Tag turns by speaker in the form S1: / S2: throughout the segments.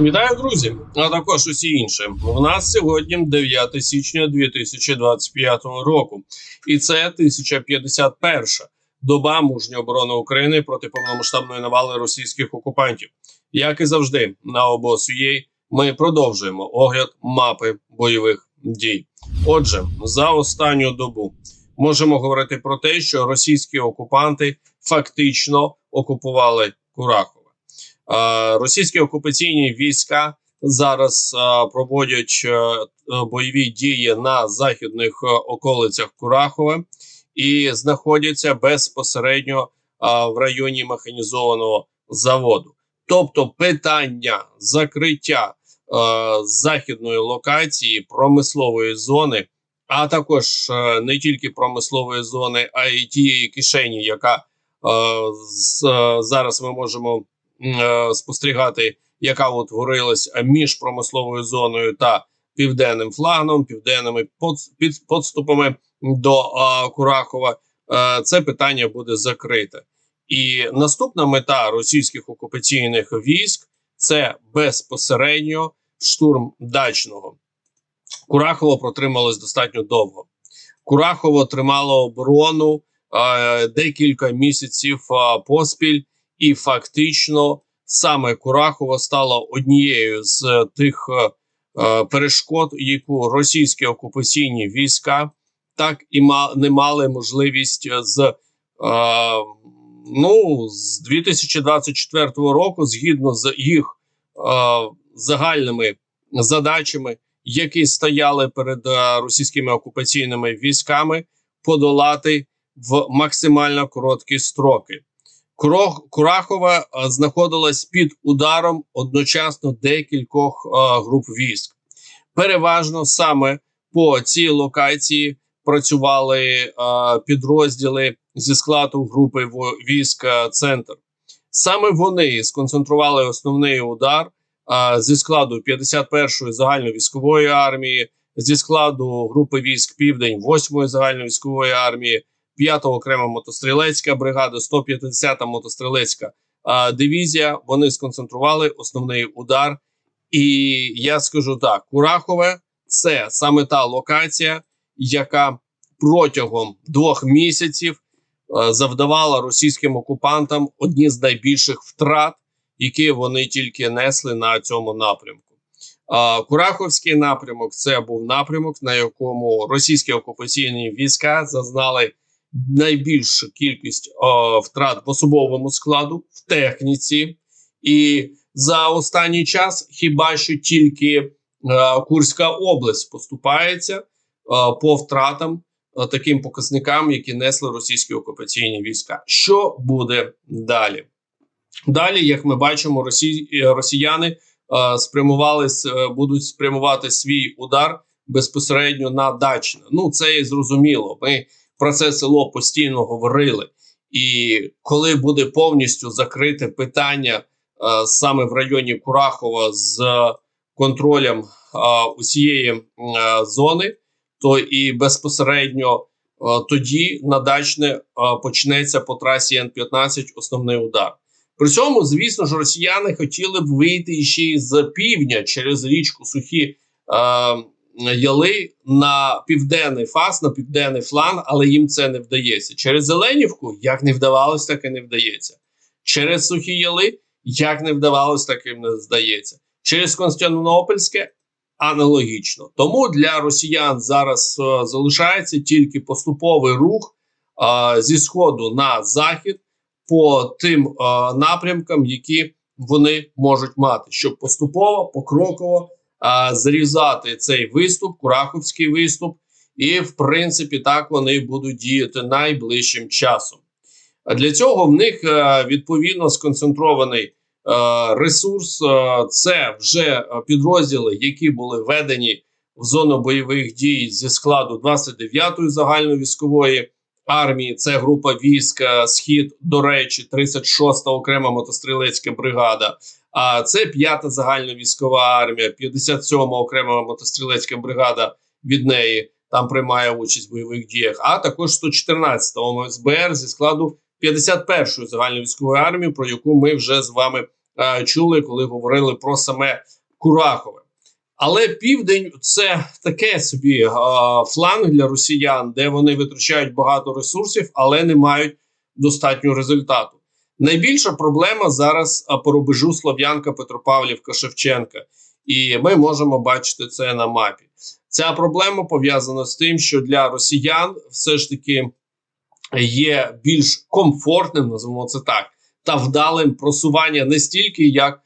S1: Вітаю, друзі! А також усі інші. У нас сьогодні 9 січня 2025 року, і це 1051 доба мужньої оборони України проти повномасштабної навали російських окупантів. Як і завжди, на обосує ми продовжуємо огляд мапи бойових дій. Отже, за останню добу можемо говорити про те, що російські окупанти фактично окупували Курахове. Е, Російські окупаційні війська зараз е, проводять е, бойові дії на західних околицях Курахове і знаходяться безпосередньо в районі механізованого заводу. Тобто, питання закриття західної локації промислової зони, а також не тільки промислової зони, а й тієї кишені, яка е, з, зараз ми можемо спостерігати, яка утворилась між промисловою зоною та південним флагом, південними подс- під- подступами до е, Курахова. Е, це питання буде закрите. І наступна мета російських окупаційних військ це безпосередньо штурм дачного. Курахово протрималось достатньо довго. Курахово тримало оборону е, декілька місяців е, поспіль, і фактично саме Курахово стало однією з е, тих е, е, перешкод, яку російські окупаційні війська так і не мали можливість з. Ну, з 2024 року, згідно з їх е, загальними задачами, які стояли перед е, російськими окупаційними військами, подолати в максимально короткі строки. Курахова е, знаходилась під ударом одночасно декількох е, груп військ. Переважно саме по цій локації працювали е, підрозділи зі складу групи військ Центр. Саме вони сконцентрували основний удар зі складу 51-ї загальновійськової армії, зі складу групи військ Південь 8-ї загальновійськової армії, 5-та окрема мотострілецька бригада, 150-та мотострілецька е, дивізія. Вони сконцентрували основний удар. І я скажу так: Курахове це саме та локація, яка протягом двох місяців е, завдавала російським окупантам одні з найбільших втрат, які вони тільки несли на цьому напрямку. Кураховський напрямок це був напрямок, на якому російські окупаційні війська зазнали найбільшу кількість е, втрат в особовому складу, в техніці, і за останній час хіба що тільки е, Курська область поступається е, по втратам е, таким показникам, які несли російські окупаційні війська. Що буде далі? Далі, як ми бачимо, росі... росіяни е, спрямували будуть спрямувати свій удар безпосередньо на Дачне. Ну це і зрозуміло. Ми про це село постійно говорили. І коли буде повністю закрите питання е, саме в районі Курахова з контролем е, усієї е, зони, то і безпосередньо тоді на дачне почнеться по трасі Н-15 основний удар. При цьому, звісно ж, росіяни хотіли б вийти ще й з півдня через річку Сухі Яли на південний фас, на південний фланг, але їм це не вдається. Через Зеленівку як не вдавалось, так і не вдається. Через Сухі Яли як не вдавалось, так і не здається. Через Константинопольське аналогічно. Тому для росіян зараз е, залишається тільки поступовий рух е, зі сходу на захід по тим е, напрямкам, які вони можуть мати, щоб поступово, покроково зрізати цей виступ, Кураховський виступ, і в принципі так вони будуть діяти найближчим часом. Для цього в них е, відповідно сконцентрований е, ресурс. Е, це вже підрозділи, які були введені в зону бойових дій зі складу 29-ї загальновійськової армії. Це група військ е, Схід, до речі, 36-та окрема мотострілецька бригада. А це 5-та загальновійськова армія, 57-ма окрема мотострілецька бригада від неї там приймає участь в бойових діях, а також 114-та ОМСБР зі складу 51-ї загальновійськової армії, про яку ми вже з вами е, чули, коли говорили про саме Курахове. Але південь це таке собі е, фланг для росіян, де вони витрачають багато ресурсів, але не мають достатнього результату. Найбільша проблема зараз по рубежу Слов'янка, Петропавлівка, Шевченка, і ми можемо бачити це на мапі. Ця проблема пов'язана з тим, що для росіян все ж таки є більш комфортним, називаємо це так, та вдалим просування не стільки як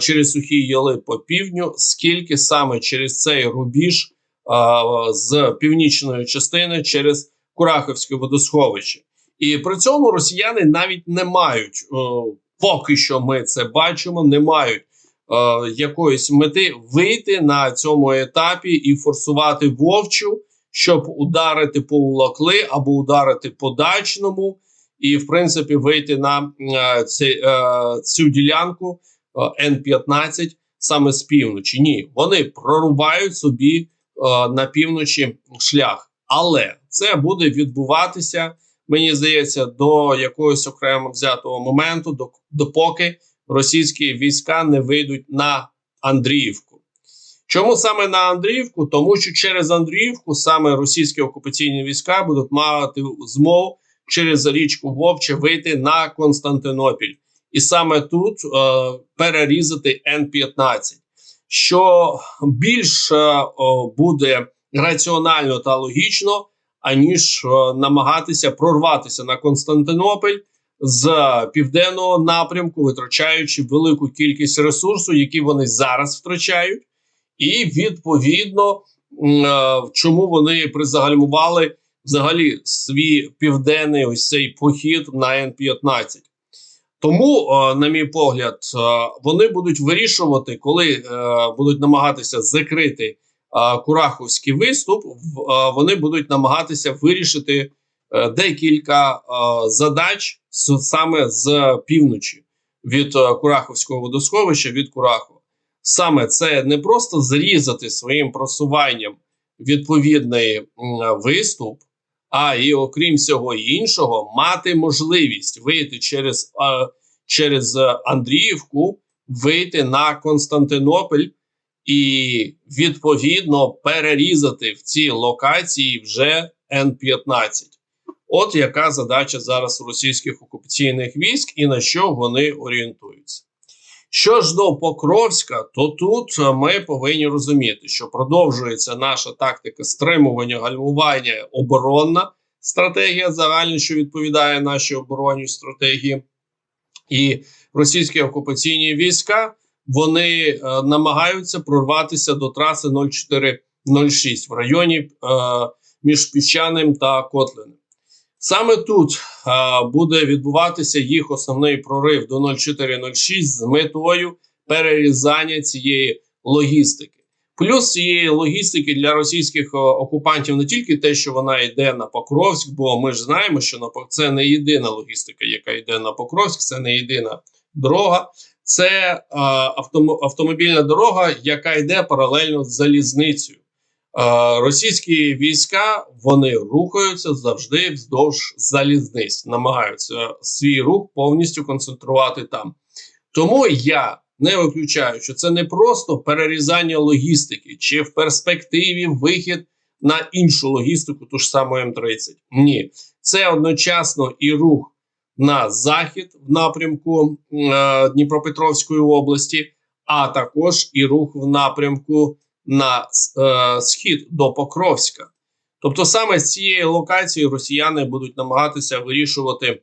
S1: через сухі яли по півдню, скільки саме через цей рубіж з північної частини через Курахівське водосховище. І при цьому росіяни навіть не мають, поки що ми це бачимо, не мають якоїсь мети вийти на цьому етапі і форсувати вовчу, щоб ударити по улакли або ударити по дачному, і в принципі вийти на е, е, цю ділянку е, Н-15 саме з півночі. Ні, вони прорубають собі е, на півночі шлях, але це буде відбуватися мені здається, до якогось окремо взятого моменту, до, допоки російські війська не вийдуть на Андріївку. Чому саме на Андріївку? Тому що через Андріївку саме російські окупаційні війська будуть мати змогу через річку Вовче вийти на Константинопіль, і саме тут е, перерізати Н-15, що більш е, буде раціонально та логічно аніж е, намагатися прорватися на Константинополь з південного напрямку, витрачаючи велику кількість ресурсу, які вони зараз втрачають, і відповідно е, чому вони призагальмували взагалі свій південний ось цей похід на Н-15. Тому, е, на мій погляд, вони будуть вирішувати, коли будуть намагатися закрити Кураховський виступ, вони будуть намагатися вирішити е, декілька е, задач саме з півночі від е, Кураховського водосховища від Курахова. Саме це не просто зрізати своїм просуванням відповідний виступ, а і окрім всього іншого, мати можливість вийти через, через Андріївку, вийти на Константинополь і відповідно перерізати в ці локації вже Н-15. От яка задача зараз російських окупаційних військ і на що вони орієнтуються. Що ж до Покровська, то тут ми повинні розуміти, що продовжується наша тактика стримування, гальмування, оборонна стратегія загальна, що відповідає нашій оборонній стратегії, і російські окупаційні війська вони е, намагаються прорватися до траси 0406 в районі е, між Піщаним та Котлиним. Саме тут е, буде відбуватися їх основний прорив до 0406 з метою перерізання цієї логістики. Плюс цієї логістики для російських окупантів не тільки те, що вона йде на Покровськ, бо ми ж знаємо, що на це не єдина логістика, яка йде на Покровськ, це не єдина дорога це е, автомобільна дорога, яка йде паралельно з залізницею. Е, російські війська вони рухаються завжди вздовж залізниць, намагаються свій рух повністю концентрувати там. Тому я не виключаю, що це не просто перерізання логістики, чи в перспективі вихід на іншу логістику, ту ж саму М30. Ні, це одночасно і рух на захід в напрямку е, Дніпропетровської області, а також і рух в напрямку на е, схід до Покровська. Тобто, саме з цієї локації росіяни будуть намагатися вирішувати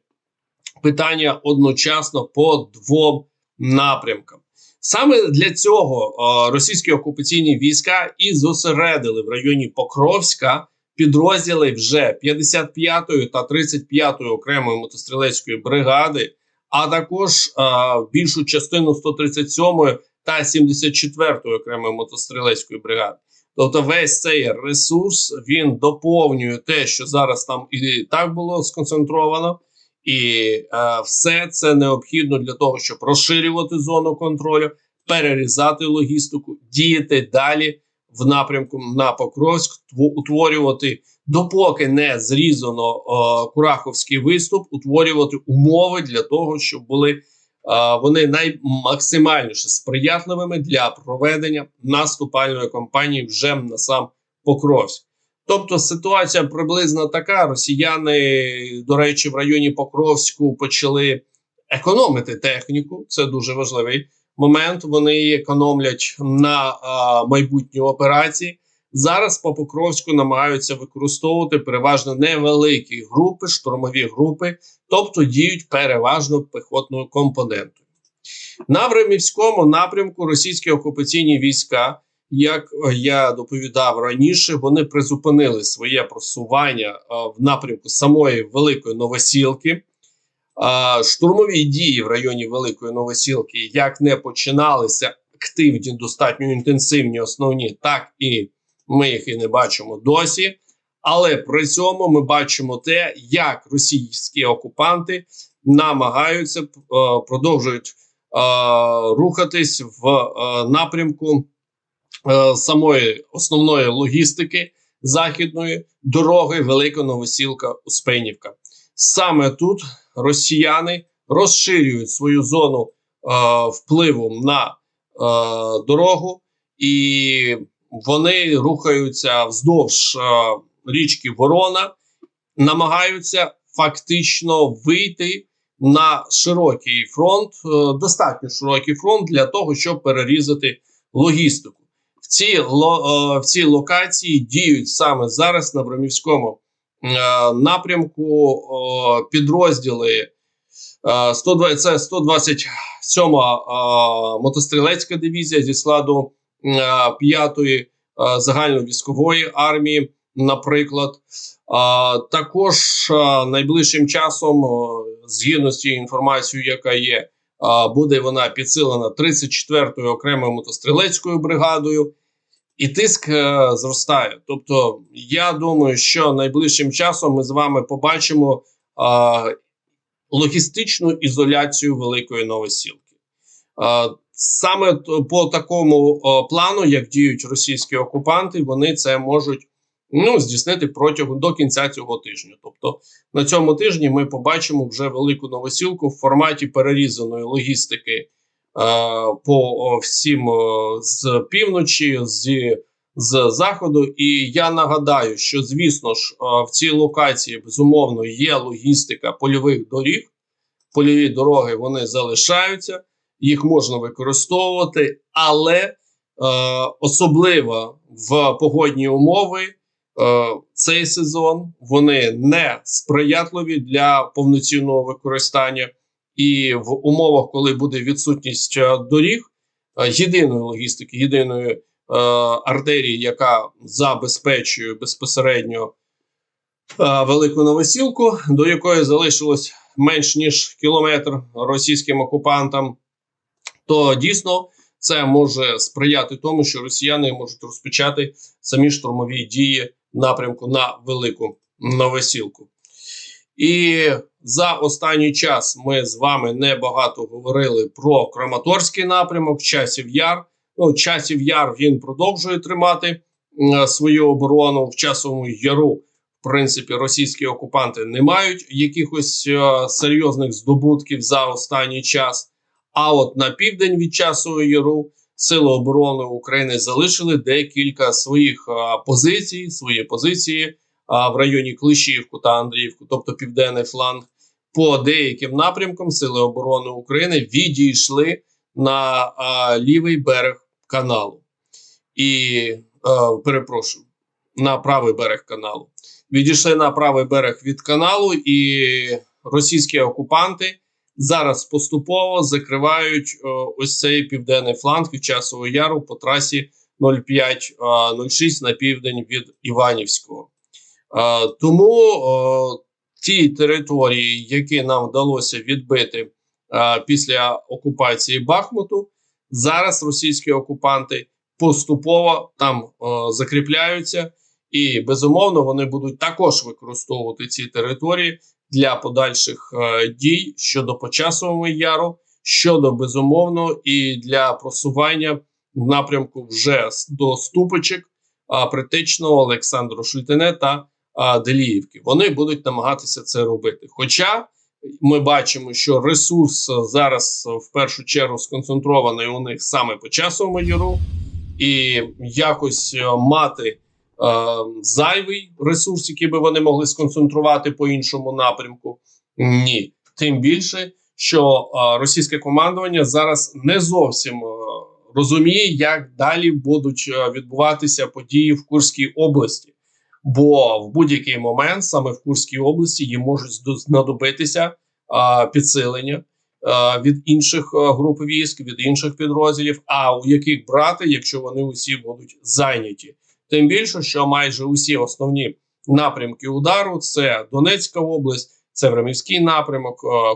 S1: питання одночасно по двом напрямкам. Саме для цього е, російські окупаційні війська і зосередили в районі Покровська підрозділи вже 55-ї та 35-ї окремої мотострілецької бригади, а також а, більшу частину 137-ї та 74-ї окремої мотострілецької бригади. Тобто, весь цей ресурс він доповнює те, що зараз там і так було сконцентровано, і е, все це необхідно для того, щоб розширювати зону контролю, перерізати логістику, діяти далі в напрямку на Покровськ утворювати, допоки не зрізано о, Кураховський виступ, утворювати умови для того, щоб були а, вони наймаксимальніше сприятливими для проведення наступальної кампанії вже на сам Покровськ. Тобто ситуація приблизно така: росіяни, до речі, в районі Покровську почали економити техніку. Це дуже важливий момент. Вони економлять на а, майбутні операції. Зараз по Покровську намагаються використовувати переважно невеликі групи, штурмові групи, тобто діють переважно піхотною компонентою. На Времівському напрямку російські окупаційні війська, як я доповідав раніше, вони призупинили своє просування в напрямку самої Великої Новосілки. Штурмові дії в районі Великої Новосілки як не починалися активні, достатньо інтенсивні, основні, так і ми їх і не бачимо досі. Але при цьому ми бачимо те, як російські окупанти намагаються е, продовжують е, рухатись в е, напрямку самої основної логістики західної дороги Велика Новосілка Успенівка. Саме тут росіяни розширюють свою зону е, впливу на е, дорогу, і вони рухаються вздовж е, річки Ворона, намагаються фактично вийти на широкий фронт, достатньо широкий фронт для того, щоб перерізати логістику. В цій, в цій локації діють саме зараз на Бромівському напрямку е, підрозділи. Е, 120, це 127-ма е, мотострілецька дивізія зі складу е, 5-ї е, загальновійськової армії, наприклад. Також найближчим часом, згідно з тією інформацією, яка є, буде вона підсилена 34-ю окремою мотострілецькою бригадою, і тиск а, зростає. Тобто, я думаю, що найближчим часом ми з вами побачимо а, логістичну ізоляцію Великої Новосілки. А, саме по такому а, плану, як діють російські окупанти, вони це можуть ну, здійснити протягом до кінця цього тижня. Тобто на цьому тижні ми побачимо вже велику новосілку в форматі перерізаної логістики е, по всім з півночі, з, з заходу. І я нагадаю, що звісно ж е, в цій локації безумовно є логістика польових доріг. Польові дороги вони залишаються, їх можна використовувати, але е, особливо в погодні умови е, цей сезон вони не сприятливі для повноцінного використання, і в умовах, коли буде відсутність е, доріг, е, єдиної логістики, єдиної е, артерії, яка забезпечує безпосередньо велику новосілку, до якої залишилось менш ніж кілометр російським окупантам, то дійсно це може сприяти тому, що росіяни можуть розпочати самі штурмові дії напрямку на велику новосілку. І за останній час ми з вами небагато говорили про Краматорський напрямок, часів яр. Ну, часів яр він продовжує тримати свою оборону в часовому яру. В принципі, російські окупанти не мають якихось е, серйозних здобутків за останній час. А от на південь від часового яру Сили оборони України залишили декілька своїх а, позицій, свої позиції в районі Клишівку та Андріївку, тобто південний фланг. По деяким напрямкам Сили оборони України відійшли на а, лівий берег каналу. І а, перепрошую, на правий берег каналу. Відійшли на правий берег від каналу, і російські окупанти зараз поступово закривають е, ось цей південний фланг від часового яру по трасі 0506 на південь від Іванівського. Е, тому е, ті території, які нам вдалося відбити е, після окупації Бахмуту, зараз російські окупанти поступово там закріпляються, і безумовно вони будуть також використовувати ці території для подальших дій щодо Почасового яру, щодо безумовно і для просування в напрямку вже до Ступичок, а, Притичного, Олександру Шультине та а, Деліївки. Вони будуть намагатися це робити. Хоча Ми бачимо, що ресурс зараз в першу чергу сконцентрований у них саме по часовому яру, і якось е, мати е, зайвий ресурс, який би вони могли сконцентрувати по іншому напрямку. Ні, тим більше, що е, російське командування зараз не зовсім розуміє, як далі будуть відбуватися події в Курській області. Бо в будь-який момент саме в Курській області їм можуть знадобитися а, підсилення а, від інших груп військ, від інших підрозділів. А у яких брати, якщо вони усі будуть зайняті? Тим більше, що майже усі основні напрямки удару це Донецька область, це Времівський напрямок,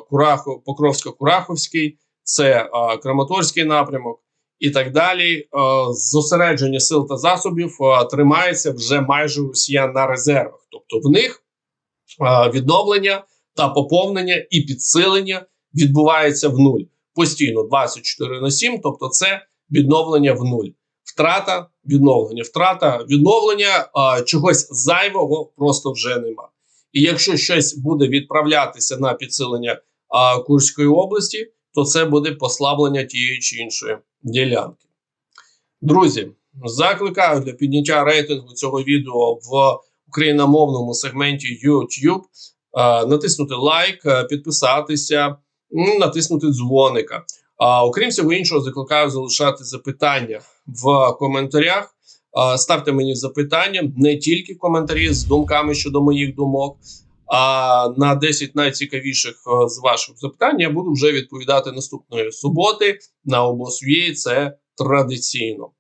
S1: Курахо, Покровсько-Кураховський, це а, Краматорський напрямок і так далі. Е, Зосередження сил та засобів е, тримається вже майже у росіян на резервах. Тобто в них е, відновлення та поповнення і підсилення відбувається в нуль постійно 24 на 7, тобто це відновлення в нуль. Втрата, відновлення, втрата, відновлення чогось зайвого просто вже нема. І якщо щось буде відправлятися на підсилення е, Курської області, то це буде послаблення тієї чи іншої ділянки. Друзі, закликаю для підняття рейтингу цього відео в україномовному сегменті YouTube е, натиснути лайк, е, підписатися, натиснути дзвоника. А окрім всього іншого, закликаю залишати запитання в коментарях. Е, Ставте мені запитання не тільки коментарі з думками щодо моїх думок, а на 10 найцікавіших е, з ваших запитань я буду вже відповідати наступної суботи на обосві. Це традиційно.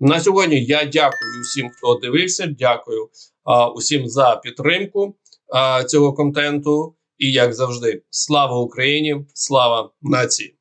S1: На сьогодні я дякую всім, хто дивився. Дякую а, усім за підтримку а, цього контенту. І як завжди, слава Україні, слава нації.